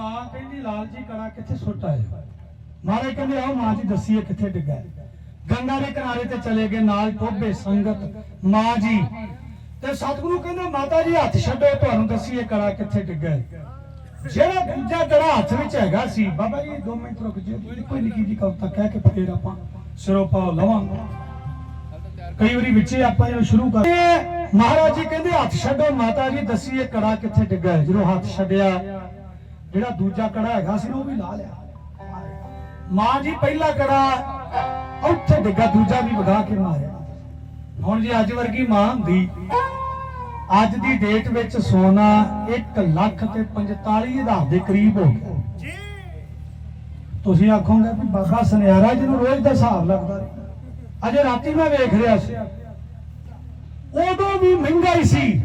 ਕਹਿੰਦੀ ਲਾਲ ਜੀ ਕੜਾ ਕਿੱਥੇ ਸੁੱਟ ਆਏ ਮਹਾਰਾਜ ਕਹਿੰਦੇ, ਆਓ ਮਾਂ ਜੀ, ਦੱਸੀਏ ਕਿੱਥੇ ਡਿੱਗਾ ਗੰਗਾ ਦੇ ਕਿਨਾਰੇ ਤੇ ਚਲੇ ਗਏ, ਨਾਲ ਟੋਬੇ ਸੰਗਤ, ਮਾਂ ਜੀ। ਤੇ ਸਤਿਗੁਰੂ ਕਹਿੰਦੇ, ਮਾਤਾ ਜੀ, ਹੱਥ ਛੱਡੋ, ਤੁਹਾਨੂੰ ਦੱਸੀਏ ਕੜਾ ਕਿੱਥੇ ਡਿੱਗਾ ਜਿਹੜਾ ਦੂਜਾ ਕੜਾ ਹੱਥ ਵਿੱਚ ਹੈਗਾ ਸੀ, ਬਾਬਾ ਜੀ 2 ਮਿੰਟ ਰੁਕ ਜਿਓ, ਕੋਈ ਨਿੱਕੀ ਜੀ ਕਵਿਤਾ ਕਹਿ ਕੇ ਫੇਰ ਆਪਾਂ ਸਿਰੋਂ ਪਾਉ ਲਵਾਂਗੇ। ਕਈ ਵਾਰੀ ਵਿੱਚੇ ਆਪਾਂ ਜਦੋਂ ਸ਼ੁਰੂ ਕਰਦੇ ਮਹਾਰਾਜ ਜੀ ਕਹਿੰਦੇ, ਹੱਥ ਛੱਡੋ, ਮਾਤਾ ਜੀ, ਦੱਸੀਏ ਕੜਾ ਕਿੱਥੇ ਡਿੱਗਾ ਜਦੋਂ ਹੱਥ ਛੱਡਿਆ ਜਿਹੜਾ ਦੂਜਾ ਕੜਾ ਹੈਗਾ ਸੀ ਉਹ ਵੀ ਲਾ ਲਿਆ। ਮਾਂ ਜੀ ਪਹਿਲਾ ਕੜਾ ਉੱਥੇ ਡਿੱਗਾ ਦੂਜਾ ਵੀ ਵਗਾ ਕੇ ਮਾਰਿਆ। ਹੁਣ ਜੇ ਅੱਜ ਵਰਗੀ ਮਾਂ ਹੁੰਦੀ। ਅੱਜ ਦੀ ਡੇਟ ਵਿੱਚ ਸੋਨਾ 1 ਲੱਖ ਤੇ 45 ਹਜ਼ਾਰ ਦੇ ਕਰੀਬ ਹੋ ਗਿਆ। ਜੀ। ਤੁਸੀਂ ਆਖੋਗੇ ਵੀ ਬਾਬਾ ਸੁਨਿਆਰਾ ਜਿਹਨੂੰ ਰੋਜ਼ ਦਾ ਹਿਸਾਬ ਲੱਗਦਾ ਅਜੇ ਰਾਤੀ ਮੈਂ ਵੇਖ ਰਿਹਾ ਸੀ। ਉਦੋਂ ਵੀ ਮਹਿੰਗਾਈ ਸੀ।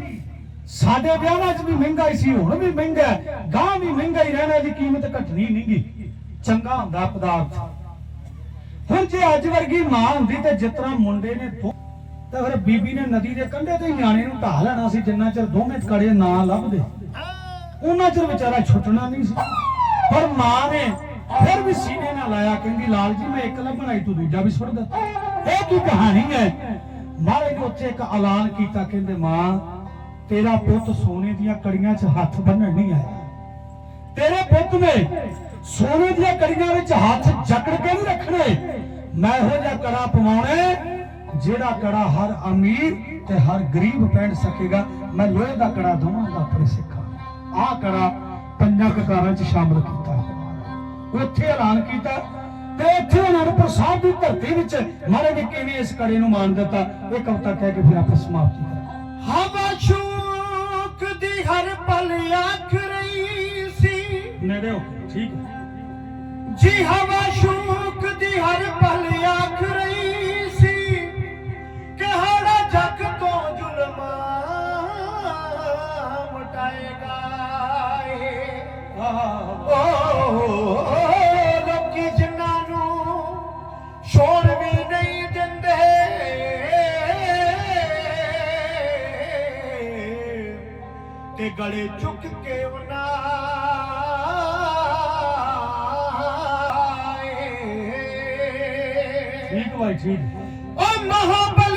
ਸਾਡੇ ਵਿਆਹਾਂ 'ਚ ਵੀ ਮਹਿੰਗਾਈ ਸੀ, ਹੁਣ ਵੀ ਮਹਿੰਗਾ ਹੈ। ਗਾਂ ਵੀ ਮਹਿੰਗਾਈ ਰਹਿਣਾ ਦੀ ਕੀਮਤ ਘਟਣੀ ਨਹੀਂਗੀ ਚੰਗਾ ਹੁੰਦਾ ਪਦਾਰਥ। ਹੁਣ ਜੇ ਅੱਜ ਵਰਗੀ ਮਾਂ ਹੁੰਦੀ ਤੇ ਜਿਸ ਤਰ੍ਹਾਂ ਮੁੰਡੇ ਨੇ ਤਾਂ ਫਿਰ ਬੀਬੀ ਨੇ ਨਦੀ ਦੇ ਕੰਢੇ ਤੇ ਨਿਆਣੇ ਨੂੰ ਢਾਹ ਲੈਣਾ ਸੀ, ਜਿੰਨਾ ਚਿਰ ਦੋਵੇਂ ਕੜੇ ਨਾ ਲੱਭਦੇ। ਉਹਨਾਂ ਚਿਰ ਵਿਚਾਰਾ ਛੁੱਟਣਾ ਨਹੀਂ ਸੀ। ਪਰ ਮਾਂ ਨੇ ਫਿਰ ਵੀ ਸੀਨੇ ਨਾਲ ਲਾਇਆ, ਕਹਿੰਦੀ, ਲਾਲ ਜੀ, ਮੈਂ ਇੱਕ ਲੱਭਣਾ ਹੀ ਤੂੰ ਦੂਜਾ ਵੀ ਸੁੱਟ ਦਿੱਤਾ ਇਹ ਕੀ ਕਹਾਣੀ ਹੈ? ਮਹਾਰਾਜ ਨੇ ਉੱਥੇ ਇੱਕ ਐਲਾਨ ਕੀਤਾ, ਕਹਿੰਦੇ, ਮਾਂ ਤੇਰਾ ਪੁੱਤ ਸੋਨੇ ਦੀਆਂ ਕੜੀਆਂ 'ਚ ਹੱਥ ਬੰਨਣ ਨਹੀਂ ਆਇਆ। ਤੇਰੇ ਪੁੱਤ ਨੇ ਸੋਨੇ ਦੀਆਂ ਕੜੀਆਂ ਵਿੱਚ ਹੱਥ ਜਕੜ ਕੇ ਨਹੀਂ ਰੱਖਣੇ। ਮੈਂ ਇਹੋ ਜਿਹਾ ਕੜਾ ਪਵਾਉਣਾ ਜਿਹੜਾ ਕੜਾ ਹਰ ਅਮੀਰ ਤੇ ਹਰ ਗਰੀਬ ਪਹਿਨ ਸਕੇਗਾ। ਮੈਂ ਲੋਹੇ ਦਾ ਕੜਾ ਦਵਾਂਗਾ ਆਪਣੇ ਸਿੱਖਾਂ। ਆਹ ਕੜਾ ਪੰਜਾਂ ਕਕਾਰਾਂ 'ਚ ਸ਼ਾਮਲ ਕੀਤਾ। ਉੱਥੇ ਐਲਾਨ ਕੀਤਾ ਤੇ ਇੱਥੇ ਅਨੰਦਪੁਰ ਸਾਹਿਬ ਦੀ ਧਰਤੀ ਵਿੱਚ ਮਹਾਰਾਜ ਨੇ ਕਿਵੇਂ ਇਸ ਕੜੇ ਨੂੰ ਮਾਨ ਦਿੱਤਾ? ਇਹ ਕਵਿਤਾ ਕਹਿ ਕੇ ਫਿਰ ਆਪਾਂ ਸਮਾਪਤੀ ਕਰਾਂਗੇ। ਹਵਾ ਸ਼ੂਕ ਦੀ ਹਰ ਪਲ ਆਖ ਰਹੀ ਸੀ। ਨੇੜੇ ਹੋ ਠੀਕ ਜੀ ਹਵਾ ਸ਼ੂਕ ਦੀ ਹਰ ਪਲ ਆਖ ਰਹੀ ਗਲੇ ਚੁੱਕ ਕੇ ਉਹਨਾਂ ਠੀਕ ਭਾਈ ਠੀਕ ਓ ਮਹਾਬਲੀ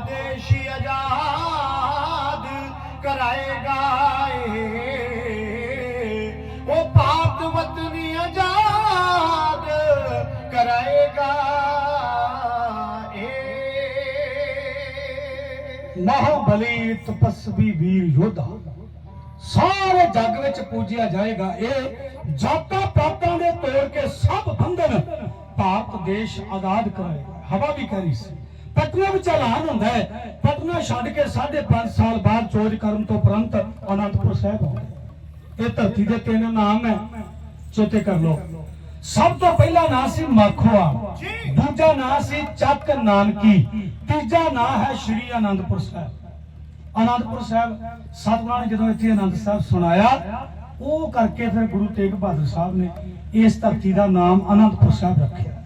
ਦੇਸ਼ ਆਜ਼ਾਦ ਕਰਾਏਗਾ ਏ ਉਹ ਭਾਰਤ ਵਤਨੀ ਆਜ਼ਾਦ ਕਰਾਏਗਾ ਏ ਮਹਾਬਲੀ ਤਪਸਵੀ ਵੀਰ ਯੋਧਾ। ਸਾਰੇ ਜੱਗ ਵਿੱਚ ਪੂਜਿਆ ਜਾਏਗਾ ਇਹ। ਜਾਤਾਂ ਪਾਤਾਂ ਦੇ ਤੋੜ ਕੇ ਸਭ ਬੰਧਨ ਭਾਰਤ ਦੇਸ਼ ਆਜ਼ਾਦ ਕਰਾਏਗਾ। ਹਵਾ ਵੀ ਕਰੀ ਸੀ। ਪਟਨਾ ਵਿੱਚ ਐਲਾਨ ਹੁੰਦਾ ਹੈ। ਪਟਨਾ ਛੱਡ ਕੇ 5.5 ਸਾਲ ਬਾਅਦ ਚੋਜ ਕਰਨ ਤੋਂ ਉਪਰੰਤ ਅਨੰਦਪੁਰ ਸਾਹਿਬ ਆਉਂਦੇ ਇਹ ਧਰਤੀ ਦੇ ਤਿੰਨ ਨਾਮ ਹੈ। ਚੇਤੇ ਕਰ ਲਓ। ਸਭ ਤੋਂ ਪਹਿਲਾ ਨਾਂ ਸੀ ਮਾਖੋਆ। ਜੀ। ਦੂਜਾ ਨਾਂ ਸੀ ਚੱਕ ਨਾਨਕੀ। ਤੀਜਾ ਨਾਂ ਹੈ ਸ਼੍ਰੀ ਆਨੰਦਪੁਰ ਸਾਹਿਬ। ਆਨੰਦਪੁਰ ਸਾਹਿਬ ਸਤਿਗੁਰਾਂ ਨੇ ਜਦੋਂ ਇੱਥੇ ਆਨੰਦ ਸਾਹਿਬ ਸੁਣਾਇਆ ਉਹ ਕਰਕੇ ਫਿਰ ਗੁਰੂ ਤੇਗ ਬਹਾਦਰ ਸਾਹਿਬ ਨੇ ਇਸ ਧਰਤੀ ਦਾ ਨਾਮ ਆਨੰਦਪੁਰ ਸਾਹਿਬ ਰੱਖਿਆ।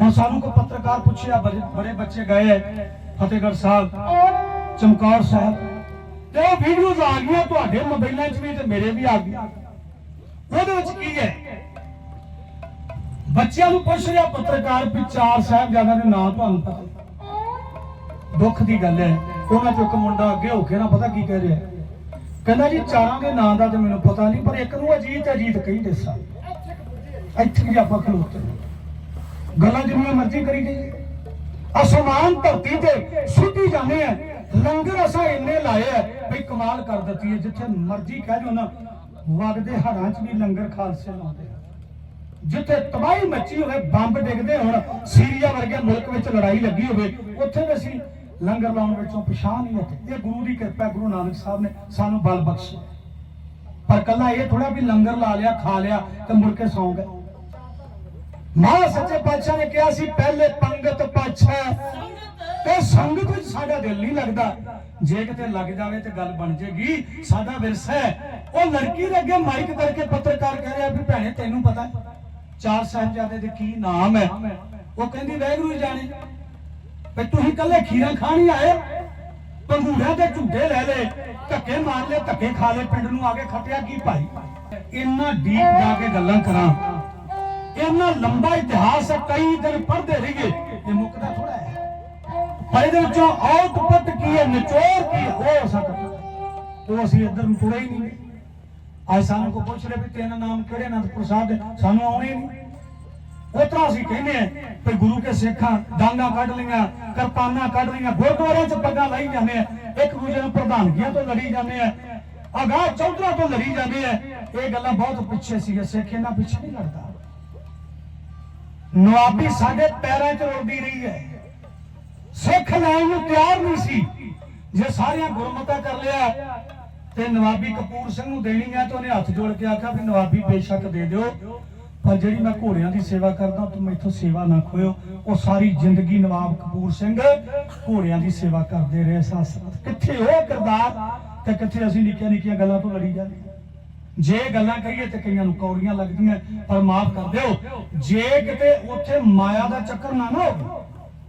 ਹੁਣ ਸਾਨੂੰ ਕੋਈ ਪੱਤਰਕਾਰ ਪੁੱਛਿਆ, ਬੜੇ ਬੜੇ ਬੱਚੇ ਗਏ ਫਤਿਹਗੜ੍ਹ ਸਾਹਿਬ, ਚਮਕੌਰ ਸਾਹਿਬ। ਤੇ ਉਹ ਵੀਡੀਓਜ਼ ਆ ਗਈਆਂ ਤੁਹਾਡੇ ਮੋਬਾਈਲਾਂ 'ਚ ਵੀ ਤੇ ਮੇਰੇ ਵੀ ਆ ਗਈਆਂ। ਉਹਦੇ ਵਿੱਚ ਕੀ ਹੈ? ਬੱਚਿਆਂ ਨੂੰ ਪੁੱਛ ਰਿਹਾ ਪੱਤਰਕਾਰ ਵੀ ਚਾਰ ਸਾਹਿਬਜ਼ਾਦਿਆਂ ਦੇ ਨਾਂ ਤੁਹਾਨੂੰ ਪਤਾ। ਦੁੱਖ ਦੀ ਗੱਲ ਹੈ। ਉਹਨਾਂ ਚੋਂ ਇੱਕ ਮੁੰਡਾ ਅੱਗੇ ਹੋ ਕੇ ਨਾ ਪਤਾ ਕੀ ਕਹਿ ਰਿਹਾ ਕਹਿੰਦਾ ਜੀ, ਚਾਰਾਂ ਦੇ ਨਾਂ ਦਾ ਤੇ ਮੈਨੂੰ ਪਤਾ ਨਹੀਂ, ਪਰ ਇੱਕ ਨੂੰ ਅਜੀਤ ਅਜੀਤ ਕਹੀ ਦੇਸਾ। ਇੱਥੇ ਵੀ ਆਪਾਂ ਖਲੋਤੇ ਗੱਲਾਂ ਜਿੰਨੀਆਂ ਮਰਜ਼ੀ ਕਰੀ ਜਾਈਏ। ਅਸਮਾਨ ਧਰਤੀ ਤੇ ਸੁੱਤੀ ਜਾਂਦੇ ਆ। ਲੰਗਰ ਅਸਾਂ ਇੰਨੇ ਲਾਏ ਆ ਵੀ ਕਮਾਲ ਕਰ ਦਿੱਤੀ ਹੈ ਜਿੱਥੇ ਮਰਜ਼ੀ ਕਹਿ ਜੋ ਨਾ ਵਗਦੇ ਹੜਾਂ 'ਚ ਵੀ ਲੰਗਰ ਖਾਲਸੇ ਲਾਉਂਦੇ ਆ। ਜਿੱਥੇ ਤਬਾਹੀ ਮੱਚੀ ਹੋਵੇ, ਬੰਬ ਡਿੱਗਦੇ ਹੋਣ, ਸੀਰੀਆ ਵਰਗੇ ਮੁਲਕ ਵਿੱਚ ਲੜਾਈ ਲੱਗੀ ਹੋਵੇ, ਉੱਥੇ ਵੀ ਅਸੀਂ ਲੰਗਰ ਲਾਉਣ ਵਿੱਚੋਂ ਪਛਾਣ ਨਹੀਂ ਹਟੇ। ਇਹ ਗੁਰੂ ਦੀ ਕਿਰਪਾ ਗੁਰੂ ਨਾਨਕ ਸਾਹਿਬ ਨੇ ਸਾਨੂੰ ਬਲ ਬਖਸ਼ਿਆ। ਪਰ ਕੱਲਾ ਇਹ ਥੋੜਾ ਵੀ ਲੰਗਰ ਲਾ ਲਿਆ, ਖਾ ਲਿਆ ਤੇ ਮੁੜ ਕੇ ਸੌਂ ਗਏ। ਮਹਾਰਾਜ ਸੱਚੇ ਪਾਤਸ਼ਾਹ ਨੇ ਕਿਹਾ ਸੀ, ਪਹਿਲੇ ਪੰਗਤ ਪਾਤਸ਼ਾਹ ਤੇ ਸੰਗਤ ਵਿੱਚ ਸਾਡਾ ਦਿਲ ਨਹੀਂ ਲੱਗਦਾ। ਜੇ ਕਿਤੇ ਲੱਗ ਜਾਵੇ ਤੇ ਗੱਲ ਬਣ ਜੇਗੀ। ਸਾਡਾ ਵਿਰਸਾ ਉਹ ਲੜਕੀ ਦੇ ਅੱਗੇ ਮਾਈਕ ਕਰਕੇ ਪੱਤਰਕਾਰ ਕਹਿ ਰਿਹਾ ਵੀ ਭੈਣੇ, ਤੈਨੂੰ ਪਤਾ ਚਾਰ ਸਾਹਿਬਜ਼ਾਦੇ ਦੇ ਕੀ ਨਾਮ ਹੈ। ਉਹ ਕਹਿੰਦੀ ਵੈਗਰੂ ਹੀ ਜਾਣੇ, ਵੀ ਤੁਸੀਂ ਕੱਲੇ ਖੀਰਾਂ ਖਾਣ ਹੀ ਆਏ। ਪੰਗੂੜਿਆਂ ਦੇ ਝੂਟੇ ਲੈ ਲੈ ਧੱਕੇ ਮਾਰ ਲੈ ਧੱਕੇ ਖਾ ਲੈ ਪਿੰਡ ਨੂੰ ਆ ਕੇ ਖੱਟਿਆ, ਕੀ ਭਾਈ? ਇੰਨਾ ਡੀਪ ਜਾ ਕੇ ਗੱਲਾਂ ਕਰਾਂ। ਲੰਬਾ ਇਤਿਹਾਸ ਹੈ ਕਈ ਦਿਨ ਪੜ੍ਹਦੇ ਰਹੀਏ ਇਹ ਮੁੱਕਦਾ ਥੋੜਾ ਹੈ ਪਰ ਇਹਦੇ ਵਿੱਚੋਂ ਆਉਟਪੁੱਟ ਕੀ ਹੈ ਨਿਚੋੜ ਕੀ ਹੈ, ਉਹ ਹੋ ਸਕਦਾ ਉਹ ਅਸੀਂ ਇੱਧਰ ਨੂੰ ਤੁਰੇ ਹੀ ਨਹੀਂ ਅੱਜ ਸਾਨੂੰ ਕੋ ਪੁੱਛ ਰਿਹਾ ਵੀ ਤੇਰਾ ਨਾਮ ਕਿਹੜੇ ਅਨੰਦਪੁਰ ਸਾਹਿਬ ਦੇ ਸਾਨੂੰ ਆਉਣੇ ਨਹੀਂ ਉਤਰਾ ਅਸੀਂ ਕਹਿੰਦੇ ਆ ਵੀ ਗੁਰੂ ਕੇ ਸਿੱਖਾਂ ਡਾਂਗਾ ਕੱਢ ਲਈਆਂ ਕਿਰਪਾਨਾਂ ਕੱਢ ਲਈਆਂ ਗੁਰਦੁਆਰਿਆਂ 'ਚ ਪੱਗਾਂ ਲਾਈ ਜਾਂਦੇ ਆ ਇੱਕ ਦੂਜੇ ਨੂੰ ਪ੍ਰਧਾਨਗੀਆਂ ਤੋਂ ਲੜੀ ਜਾਂਦੇ ਆ ਅਗਾਹ ਚੌਧਰਾ ਤੋਂ ਲੜੀ ਜਾਂਦੇ ਆ ਇਹ ਗੱਲਾਂ ਬਹੁਤ ਪਿੱਛੇ ਸੀਗੇ ਸਿੱਖ ਇਹਨਾਂ ਪਿੱਛੇ ਨਹੀਂ ਲੜਦਾ ਨਵਾਬੀ ਸਾਡੇ ਪੈਰਾਂ 'ਚ ਰੁਲਦੀ ਰਹੀ ਹੈ। ਸਿੱਖ ਲੈਣ ਨੂੰ ਤਿਆਰ ਨਹੀਂ ਸੀ। ਜੇ ਸਾਰਿਆਂ ਗੁਰਮਤਾ ਕਰ ਲਿਆ ਤੇ ਨਵਾਬੀ ਕਪੂਰ ਸਿੰਘ ਨੂੰ ਦੇਣੀ ਹੈ ਤਾਂ ਉਹਨੇ ਹੱਥ ਜੋੜ ਕੇ ਆਖਿਆ ਵੀ ਨਵਾਬੀ ਬੇਸ਼ੱਕ ਦੇ ਦਿਓ। ਪਰ ਜਿਹੜੀ ਮੈਂ ਘੋੜਿਆਂ ਦੀ ਸੇਵਾ ਕਰਦਾ, ਤੂੰ ਮੈਥੋਂ ਸੇਵਾ ਨਾ ਖੋਇਓ। ਉਹ ਸਾਰੀ ਜ਼ਿੰਦਗੀ ਨਵਾਬ ਕਪੂਰ ਸਿੰਘ ਘੋੜਿਆਂ ਦੀ ਸੇਵਾ ਕਰਦੇ ਰਹੇ। ਸਾਸ ਕਿੱਥੇ ਉਹ ਕਿਰਦਾਰ ਤੇ ਕਿੱਥੇ ਅਸੀਂ ਨਿੱਕੀਆਂ ਨਿੱਕੀਆਂ ਗੱਲਾਂ ਤੋਂ ਲੜੀ ਜਾਂਦੇ? ਜੇ ਗੱਲਾਂ ਕਰੀਏ ਤੇ ਕਈਆਂ ਨੂੰ ਕੌੜੀਆਂ ਲੱਗਦੀਆਂ, ਪਰ ਮਾਫ ਕਰ ਦਿਓ। ਜੇ ਕਿਤੇ ਉੱਥੇ ਮਾਇਆ ਦਾ ਚੱਕਰ ਨਾ ਨਾ ਹੋਵੇ,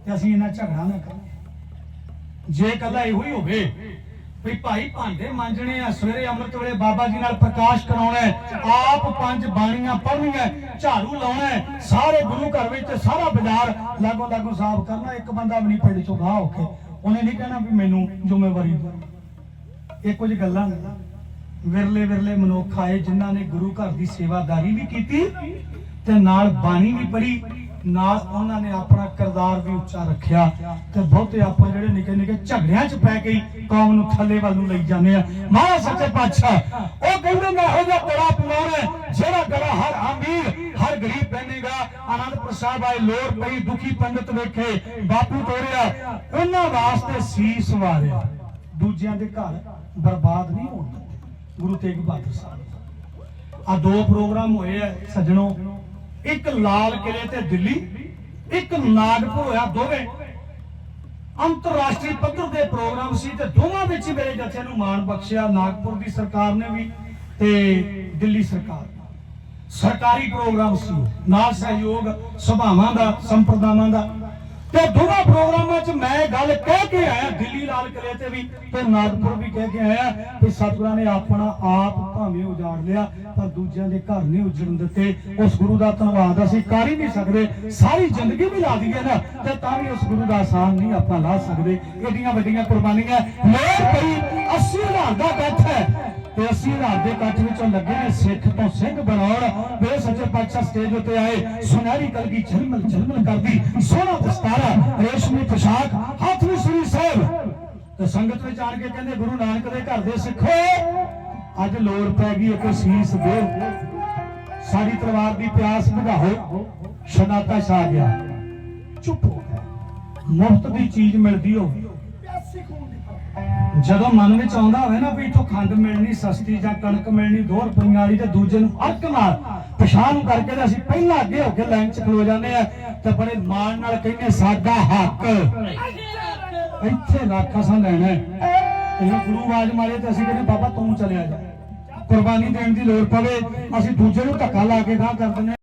ਤੇ ਅਸੀਂ ਇਹਨਾਂ ਝਗੜਾ ਨਾ ਕਰੀਏ। ਜੇ ਕੱਲਾ ਇਹੋ ਹੀ ਹੋਵੇ ਵੀ ਭਾਈ ਭਾਂਡੇ ਮਾਂਜਣੇ ਆ, ਸਵੇਰੇ ਅੰਮ੍ਰਿਤ ਵੇਲੇ ਬਾਬਾ ਜੀ ਨਾਲ ਪ੍ਰਕਾਸ਼ ਕਰਾਉਣਾ ਆਪ ਪੰਜ ਬਾਣੀਆਂ ਪੜ੍ਹਨੀਆਂ ਝਾੜੂ ਲਾਉਣਾ ਸਾਰੇ ਗੁਰੂ ਘਰ ਵਿੱਚ ਸਾਰਾ ਬਾਜ਼ਾਰ ਲਾਗੋ ਲਾਗੋ ਸਾਫ਼ ਕਰਨਾ, ਇੱਕ ਬੰਦਾ ਵੀ ਨਹੀਂ ਪਿੰਡ ਚੋਂ ਗਾਹ ਹੋ ਕੇ, ਉਹਨੇ ਨਹੀਂ ਕਹਿਣਾ ਵੀ ਮੈਨੂੰ ਜ਼ਿੰਮੇਵਾਰੀ ਇਹ ਕੁਝ ਗੱਲਾਂ ਨੇ। ਵਿਰਲੇ ਵਿਰਲੇ ਮਨੁੱਖ ਆਏ ਜਿਨ੍ਹਾਂ ਨੇ ਗੁਰੂ ਘਰ ਦੀ ਸੇਵਾਦਾਰੀ ਵੀ ਕੀਤੀ ਤੇ ਨਾਲ ਬਾਣੀ ਵੀ ਪੜ੍ਹੀ ਨਾਲ ਉਹਨਾਂ ਨੇ ਆਪਣਾ ਕਿਰਦਾਰ ਵੀ ਉੱਚਾ ਰੱਖਿਆ ਤੇ ਬਹੁਤੇ ਆਪਾਂ ਜਿਹੜੇ ਨਿੱਕੇ ਨਿੱਕੇ ਝਗੜਿਆਂ 'ਚ ਪੈ ਗਈ ਕੌਮ ਨੂੰ ਥੱਲੇ ਵੱਲ ਨੂੰ ਲਈ ਜਾਂਦੇ ਆ। ਮਹਾਰਾਜ ਸੱਚੇ ਪਾਤਸ਼ਾਹ ਉਹ ਕਹਿੰਦੇ ਮੈਂ ਇਹੋ ਜਿਹਾ ਕੜਾ ਪਵਾਉਣਾ ਹੈ, ਜਿਹੜਾ ਕੜਾ ਹਰ ਅਮੀਰ ਹਰ ਗਰੀਬ ਪਹਿਨੇਗਾ ਆਨੰਦਪੁਰ ਸਾਹਿਬ ਆਏ ਲੋੜ ਪਈ ਦੁਖੀ ਪੰਡਤ ਵੇਖੇ ਬਾਪੂ ਤੋਰਿਆ ਉਹਨਾਂ ਵਾਸਤੇ ਸੀਸ ਵਾਰਿਆ। ਦੂਜਿਆਂ ਦੇ ਘਰ ਬਰਬਾਦ ਨਹੀਂ ਹੋਣ ਗੁਰੂ ਤੇਗ ਬਹਾਦਰ ਸਾਹਿਬ। ਆ ਦੋ ਪ੍ਰੋਗਰਾਮ ਹੋਏ ਆ ਸੱਜਣੋ। ਇੱਕ ਲਾਲ ਕਿਲੇ ਤੇ ਦਿੱਲੀ, ਇੱਕ ਨਾਗਪੁਰ ਹੋਇਆ ਦੋਵੇਂ। ਅੰਤਰਰਾਸ਼ਟਰੀ ਪੱਧਰ ਦੇ ਪ੍ਰੋਗਰਾਮ ਸੀ ਤੇ ਦੋਵਾਂ ਵਿੱਚ ਮੇਰੇ ਜਥੇ ਨੂੰ ਮਾਣ ਬਖਸ਼ਿਆ। ਨਾਗਪੁਰ ਦੀ ਸਰਕਾਰ ਨੇ ਵੀ ਤੇ ਦਿੱਲੀ ਸਰਕਾਰ। ਸਰਕਾਰੀ ਪ੍ਰੋਗਰਾਮ ਸੀ ਨਾਲ ਸਹਿਯੋਗ ਸਭਾਵਾਂ ਦਾ, ਸੰਪਰਦਾਵਾਂ ਦਾ। ਤੇ ਦੋਵਾਂ ਪ੍ਰੋਗਰਾਮਾਂ 'ਚ ਮੈਂ ਗੱਲ ਕਹਿ ਕੇ ਆਇਆ, ਦਿੱਲੀ ਲਾਲ ਕਿਲੇ ਤੇ ਵੀ ਤੇ ਨਾਗਪੁਰ ਵੀ ਕਹਿ ਕੇ ਆਇਆ ਕਿ ਸਤਿਗੁਰਾਂ ਨੇ ਆਪਣਾ ਆਪ ਭਾਵੇਂ ਉਜਾੜ ਲਿਆ, ਪਰ ਦੂਜਿਆਂ ਦੇ ਘਰ ਨਹੀਂ ਉਜੜਨ ਦਿੱਤੇ। ਉਸ ਗੁਰੂ ਦਾ ਧੰਨਵਾਦ ਅਸੀਂ ਕਰ ਹੀ ਨਹੀਂ ਸਕਦੇ। ਸਾਰੀ ਜ਼ਿੰਦਗੀ ਵੀ ਲਾ ਦਈਏ ਨਾ, ਤੇ ਤਾਂ ਵੀ ਉਸ ਗੁਰੂ ਦਾ ਆਸਾਨ ਨਹੀਂ ਆਪਾਂ ਲਾ ਸਕਦੇ। ਏਡੀਆਂ ਵੱਡੀਆਂ ਕੁਰਬਾਨੀਆਂ ਮੇਰ ਪਈ 80 ਹਜ਼ਾਰ ਦਾ ਇਕੱਠ ਹੈ। ਤੇ 80 ਦੇ ਇਕੱਠ ਵਿੱਚੋਂ ਲੱਗੇ ਨੇ ਸਿੱਖ ਤੋਂ ਸਿੰਘ ਬਣਾਉਣ ਵੇ ਸੱਚੇ ਪਾਤਸ਼ਾਹ ਸਟੇਜ ਉੱਤੇ ਆਏ। ਸੁਨਹਿਰੀ ਕਲਗੀ ਝਲਮਲ ਝਲਮਲ ਕਰਦੀ, ਸੋਹਣਾ ਦਸਤਾਰਾ, ਰੇਸ਼ਮੀ ਪੋਸ਼ਾਕ, ਹੱਥ ਵਿੱਚ ਸ੍ਰੀ ਸਾਹਿਬ ਤੇ ਸੰਗਤ ਵਿੱਚ ਆਣ ਕੇ ਕਹਿੰਦੇ, ਗੁਰੂ ਨਾਨਕ ਦੇ ਘਰ ਦੇ ਸਿੱਖੋ, ਅੱਜ ਲੋੜ ਪੈ ਗਈ ਇੱਕ ਸੀਸ ਦੇ। ਸਾਡੀ ਤਲਵਾਰ ਦੀ ਪਿਆਸ ਬੁਝਾਓ ਸ਼ਨਾਤਾ ਛਾ ਗਿਆ। ਚੁੱਪ ਹੋ ਗਿਆ ਮੁਫਤ ਦੀ ਚੀਜ਼ ਮਿਲਦੀ ਹੋਵੇ। ਜਦੋਂ ਮਨ ਵਿੱਚ ਆਉਂਦਾ ਹੋਵੇ ਨਾ ਵੀ ਇਥੋਂ ਖੰਡ ਮਿਲਣੀ, ਸਸਤੀ ਜਾਂ ਕਣਕ ਮਿਲਣੀ 2 ਰੁਪਈਆਂ ਵਾਲੀ ਤੇ ਦੂਜੇ ਨੂੰ ਹੱਕ ਨਾਲ ਪਛਾਣ ਕਰਕੇ ਤੇ ਅਸੀਂ ਪਹਿਲਾਂ ਅੱਗੇ ਹੋ ਕੇ ਲਾਈਨ 'ਚ ਖਲੋ ਜਾਂਦੇ ਆ ਤੇ ਬੜੇ ਮਾਣ ਨਾਲ ਕਹਿੰਦੇ, ਸਾਡਾ ਹੱਕ। ਇੱਥੇ ਲੱਖ ਅਸਾਂ ਲੈਣਾ ਇਹ ਗੁਰੂ ਆਵਾਜ਼ ਮਾਰੇ ਤੇ ਅਸੀਂ ਕਹਿੰਦੇ, ਬਾਬਾ, ਤੂੰ ਚਲਿਆ ਜਾ। ਕੁਰਬਾਨੀ ਦੇਣ ਦੀ ਲੋੜ ਪਵੇ। ਅਸੀਂ ਦੂਜੇ ਨੂੰ ਧੱਕਾ ਲਾ ਕੇ ਗਾਹ ਕਰ ਦਿੰਦੇ ਹਾਂ।